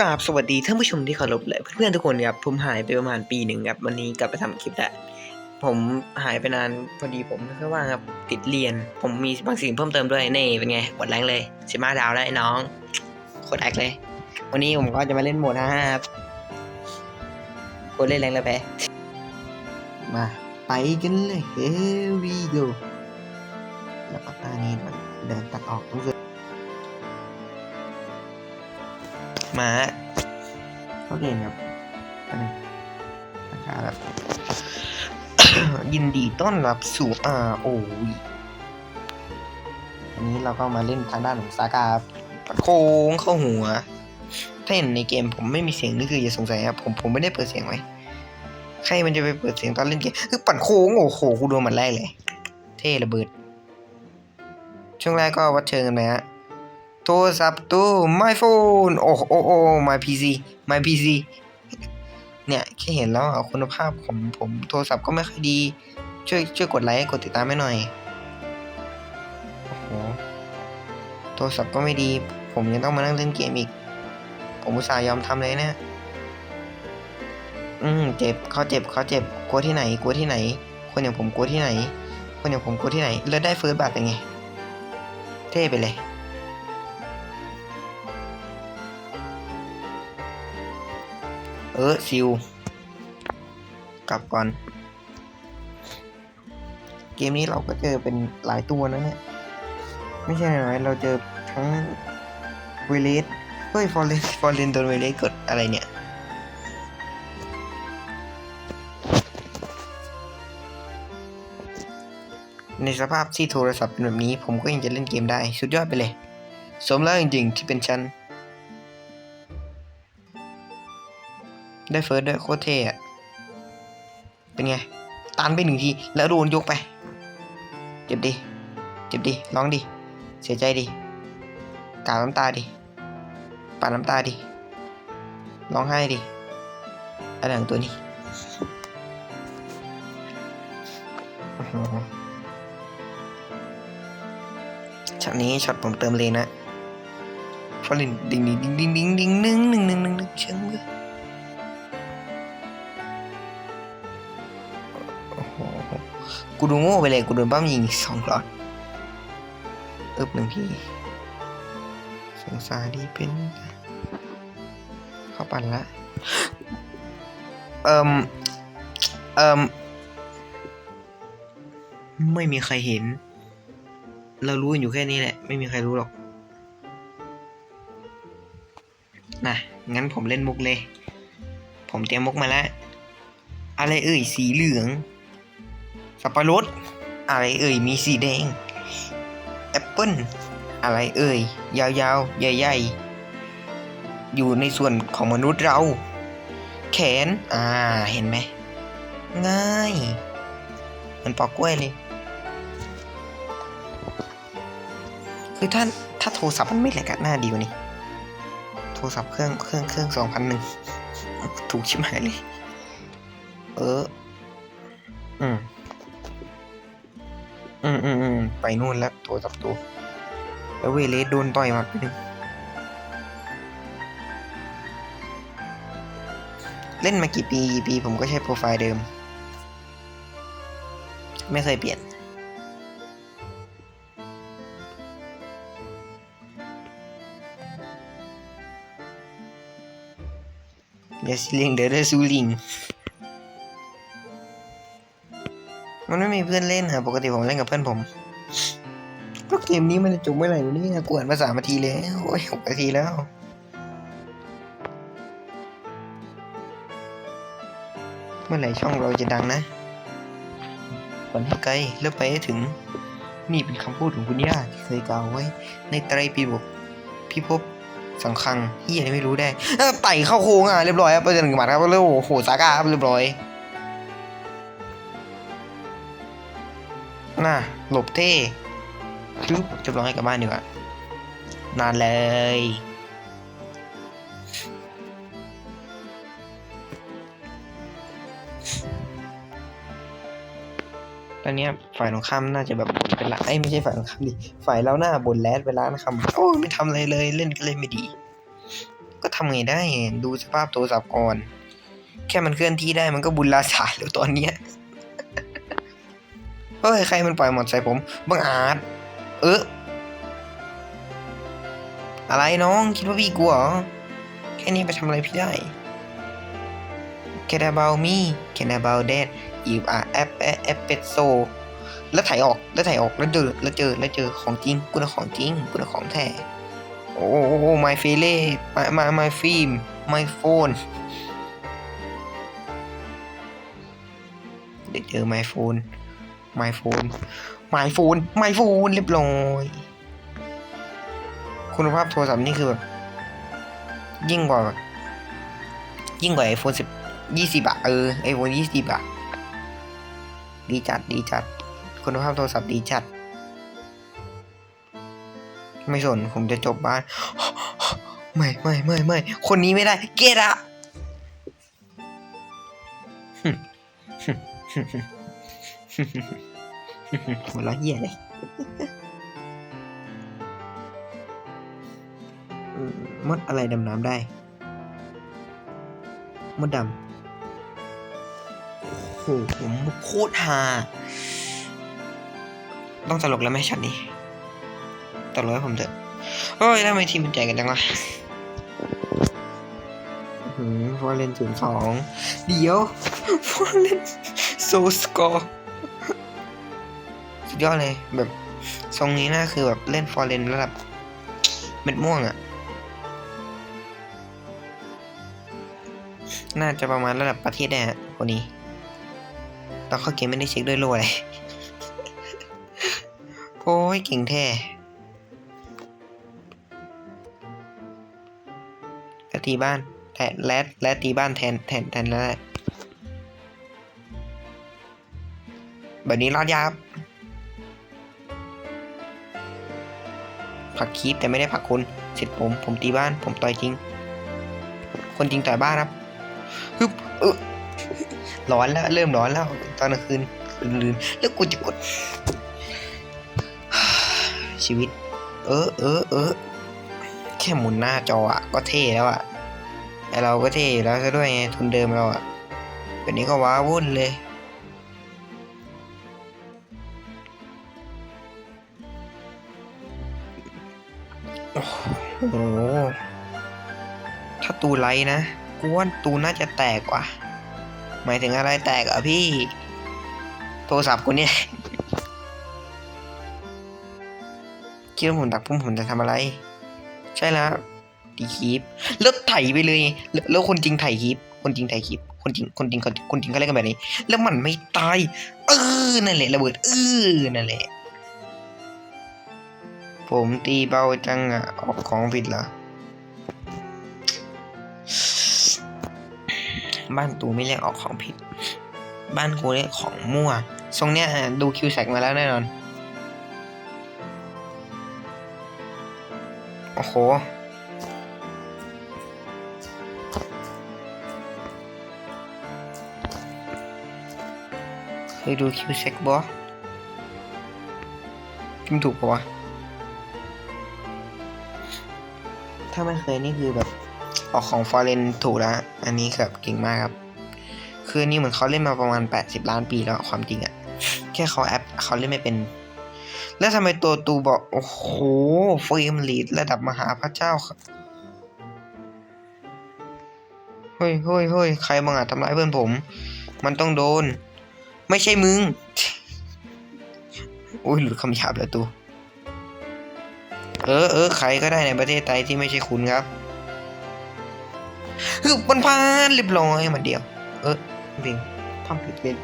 กราบสวัสดีท่านผู้ชมที่เคารพและเพื่อนๆทุกคนครับผมหายไปประมาณปีหนึ่งครับวันนี้กลับไปทำคลิปแล้วผมหายไปนานพอดีผมไม่ค่อยว่างครับติดเรียน ผมมีบางสิ่งเพิ่มเติมด้วยนี่เป็นไงกดแรงเลยสิบห้าดาวแล้วไอ้น้องโคตรแอคเลย วันนี้ผมก็จะมาเล่นโหมดห้าครับกดเล่นแรงเลยไปมาไปกันเลย here we go แล้วก็ตานี้เดินตัดออกต้องเมาเขาเรียนครับอันนี้นะครับยินดีต้อนรับสู่ ROV อันนี้เราก็มาเล่นทางด้านของซากาปัดโค้งเข้าหัว ถ้าเห็นในเกมผมไม่มีเสียงนี่คืออย่าสงสัยครับผมผมไม่ได้เปิดเสียงไว้ใครมันจะไปเปิดเสียงตอนเล่นเกมคือปั่นโค้งโอ้โหกูโดนมันไล่เลย เท่ระเบิด ช่วงแรกก็วัดเชิงกันไปฮะ โทรศัพท์ตู้ my phone โอ้โอ้โอ้ my PC my PC เนี่ยแค่เห็นแล้วอะคุณภาพของผมโทรศัพท์ก็ไม่ค่อยดี ช่วยช่วยกดไลค์กดติดตามให้หน่อย โอ้โห โทรศัพท์ก็ไม่ดี ผมยังต้องมานั่งเล่นเกมอีก ผมอุตส่าห์ยอมทำเลยเนะอืมเจ็บเขาเจ็บเขาเจ็บกลัวที่ไหนกลัวที่ไหน คนอย่างผมกลัวที่ไหน คนอย่างผมกลัวที่ไหนแล้วได้เฟิร์สบัตเป็นไง เท่ไปเลย เออซิวกลับก่อน เกมนี้เราก็เจอเป็นหลายตัวนะเนี่ย ไม่ใช่น้อยเราเจอทั้งเวเลสเฮ้ยฟอร์เรนฟอร์เรนโดนเวเลสกดอะไรเนี่ยในสภาพที่โทรศัพท์เป็นแบบนี้ ผมก็ยังจะเล่นเกมได้ สุดยอดไปเลย สมแล้วจริงๆ ที่เป็นฉัน ได้เฟิร์สด้วยโคตรเท่อะเป็นไง ตันไปหนึ่งที แล้วโดนยกไป เจ็บดิ เจ็บดิ ร้องดิ เสียใจดิ กาน้ำตาดิปาน้ำตาดิ ร้องไห้ดิ อะไรของตัวนี้อื้อหือช็อตนี้ช็อตผมเติมเลยนะฟอลินดิงดิงดิงดิงดิงดิงหนึ่งหนึ่งหนึ่งหนึ่งหนึ่งเชิงเลย กูดูโง่ไปเลยกูโดนบ้ามยิงสองหลอดอึบหนึ่งทีสงสารดีเป็นเข้าปั่นละเอิมเอิมไม่มีใครเห็น เรารู้อยู่แค่นี้แหละ ไม่มีใครรู้หรอกนะงั้นผมเล่นมุกเลย ผมเตรียมมุกมาแล้ว อะไรเอ่ยสีเหลือง สับปะรด อะไรเอ่ย มีสีแดง แอปเปิ้ล อะไรเอ่ย ยาวๆ ใหญ่ๆ อยู่ในส่วนของมนุษย์เรา แขน อ่า เห็นไหม ง่ายเหมันปอกกล้วยเลย คือถ้า ถ้าโทรศัพท์มันไม่แหลกหน้าดีว่านี้โทรศัพท์เครื่อง เครื่อง เครื่องสองพันหนึ่ง ถูกชิบหายเลย เออ อืม อืมอืมอืมไปนู่นแล้วตัวจับตัว แล้วเวเลสโดนต่อยมาไปหนึ่งเล่นมากี่ปีกี่ปีผมก็ใช้โปรไฟล์เดิม ไม่เคยเปลี่ยนเดี๋ยวสิ มันไม่มีเพื่อนเล่นอะปกติผมเล่นกับเพื่อนผม ก็เกมนี้มันจะจบเมื่อไหร่นี่ยกวนมาสามนาทีแล้วโอ้ยหกนาทีแล้วเมื่อไหร่ช่องเราจะดังนะฝันให้ไกลแล้วไปให้ถึง นี่เป็นคำพูดของคุณย่าที่เคยกล่าวไว้ ในไตรปิฎกพิภพสังคังเฮียนี่ไม่รู้ได้ไต่เข้าโค้งอะเรียบร้อยครับไปจนถึงหมัดครับแล้วโอ้โหสากาครับเรียบร้อย น่ะหลบเท่ชึบจะร้องให้กลับบ้านดีกว่านานเลยตอนเนี้ยฝ่ายตรงข้ามน่าจะแบบบ่นเป็นละไอ้ไม่ใช่ฝ่ายตรงข้ามดิ ฝ่ายเราหน้าบนแลดเวลานะครับโอ้ยไม่ทำอะไรเลยเล่นก็เล่นไม่ดี ก็ทำไงได้ดูสภาพโทรศัพท์ก่อน แค่มันเคลื่อนที่ได้มันก็บุญลาสาแล้วตอนเนี้ย เฮ้ยใครมันปล่อยหมดใส่ผมบังอาจ เอออะไรน้องคิดว่าพี่กลัวเหรอแค่นี้ไปทำอะไรพี่ได้ Can about me Can about that you are app app app so แล้วถ่ายออกแล้วถ่ายออกแล้วเจอแล้วเจอแล้วเจอของจริงกูนะของจริงกูนะของแท้โอ้โห my f e l e my my my film my phone เดี๋ยวเจอ my phone my phone my phone my phone เรียบร้อยคุณภาพโทรศัพท์นี่คือแบบยิ่งกว่า ยิ่งกว่า iPhone สิบยี่สิบอะเออ iPhone ยี่สิบอะดีจัดดีจัด คุณภาพโทรศัพท์ดีจัด ไม่สนผมจะจบบ้าน ไม่ไม่ไม่ไม่คนนี้ไม่ได้ เกตอะ หัวเราะเหี้ยเลยอืมมดอะไรดำน้ำได้ มดดำ โอ้โหผมโคตรฮา ต้องตลกแล้วไหมช็อตนี้ ตลกให้ผมเถอะโอ้ยทำไมทีมมันใจกันจังวะอืมฟอร์เรนศูนย์สอง เดี๋ยว ฟอร์เรนโซสกอร์สุด ยอดเลยแบบทรงนี้น่าคือแบบเล่นฟอร์เรนระดับเม็ดม่วงอะ่ะ น่าจะประมาณระดับประเทศได้ฮะคนนี้ตอนเข้าเกมไม่ได้เช็คด้วยโล่เลยโอ้ยเก่งแท้แลตีบ้านแทนและและตีบ้านแทนแทนแทนแล้วแบบนี้รอดยาครับ ผักคีปแต่ไม่ได้ผักคนเสร็จผมผมตีบ้าน ผมต่อยจริง คนจริงต่อยบ้านครับฮึบเออร้อนแล้ว เริ่มร้อนแล้ว ตอนกลางคืนลืมแล้วกูจะกด ชีวิต เออเออเออแค่หมุนหน้าจออะ ก็เท่แล้วอะไอเราก็เท่แล้วซะด้วยไงทุนเดิมเราอะแบบนี้ก็ว้าวุ่นเลย โอ้โหถ้าตูไลท์นะกูว่าตูน่าจะแตกกว่าหมายถึงอะไรแตกอะพี่ โทรศัพท์กูเนี่ยคิดว่าผมดักพุ่มผมจะทำอะไร ใช่แล้วตีคลิปแล้วไถไปเลย แล้วคนจริงไถคลิป คนจริงไถคลิป คนจริง คนจริงคนคนจริงเขาเล่นกันแบบนี้ แล้วมันไม่ตาย เออ นั่นแหละระเบิด เออ นั่นแหละ ผมตีเบาจังอะออกของผิดเหรอ บ้านตูไม่เรียกออกของผิด บ้านกูเรียกของมั่ว ทรงเนี้ยดูคิวแซกมาแล้วแน่นอน โอ้โหเคยดูคิวเซ็กบอพิมพ์ถูกปะวะ ถ้าไม่เคยนี่คือแบบออกของฟอร์เรนถูกแล้ว อันนี้แบบเก่งมากครับ คือนี่เหมือนเขาเล่นมาประมาณ 80 ล้านปีแล้วความจริงอะแค่เขาแอปเขาเล่นไม่เป็น แล้วทำไมตัวตูบอก โอ้โหเฟรมลีดระดับมหาพระเจ้าครับเฮ้ยเฮ้ยเฮ้ยใครบังอาจทำร้ายเพื่อนผม มันต้องโดน ไม่ใช่มึง โอ้ยหลุดคำหยาบแล้วตู เออเออใครก็ได้ในประเทศไทยที่ไม่ใช่คุณครับคือมันพานเรียบร้อยมันเดียว เออเพียงทำผิดเป็น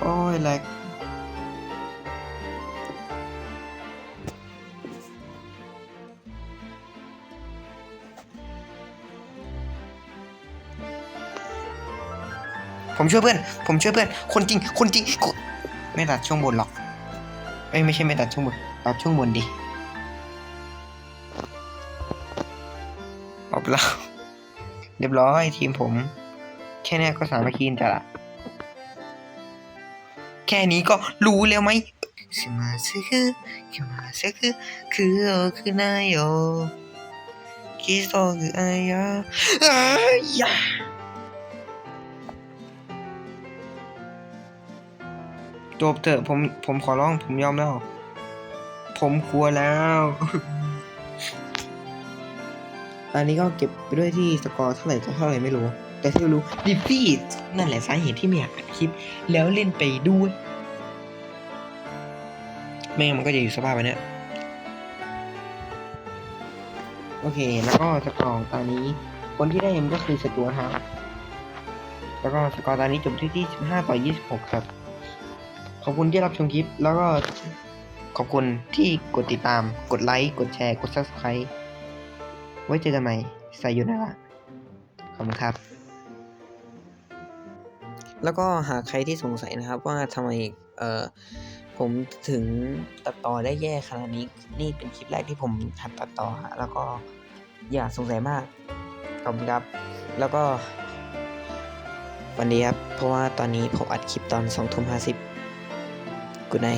โอ้ยแหลก ผมช่วยเพื่อน ผมช่วยเพื่อน คนจริง คนจริง ไม่ตัดช่วงบนหรอก เอ้ยไม่ใช่ไม่ตัดช่วงบน ตัดช่วงบนดิออกแล้วเรียบร้อยทีมผม แค่นี้ก็สามัคคีกันจัดละ แค่นี้ก็รู้แล้วไหมสมาซึคือมาซึคือคือโอคือนายโยคิโซคืออายะอายะ จบเถอะผมผมขอร้องผมยอมแล้ว ผมกลัวแล้ว อันนี้ก็เก็บไปด้วยที่สกอร์เท่าไหร่ก็เท่าไหร่ไม่รู้ แต่ที่รู้ดิฟี่นั่นแหละสาเหตุที่ไม่อยากอัดคลิป แล้วเล่นไปด้วยไม่งั้นมันก็จะอยู่สภาพแบบเนี้ยโอเค แล้วก็สกอร์ตอนนี้ คนที่ได้เอ็มก็คือสตูฮะแล้วก็สกอร์ตอนนี้จบที่ที่15ต่อ26ครับ ขอบคุณที่รับชมคลิป แล้วก็ขอบคุณที่กดติดตาม กดไลค์ กดแชร์ กด subscribe ไว้เจอกันใหม่สายอยู่นะละขอบคุณครับ แล้วก็หากใครที่สงสัยนะครับว่าทำไมเอ่อผมถึงตัดต่อได้แย่ขนาดนี้ นี่เป็นคลิปแรกที่ผมหัดตัดต่อฮะแล้วก็อย่าสงสัยมาก ขอบคุณครับ แล้วก็ วันนี้ครับ เพราะว่าตอนนี้ผมอัดคลิปตอนสองทุ่มห้าสิบ กูไน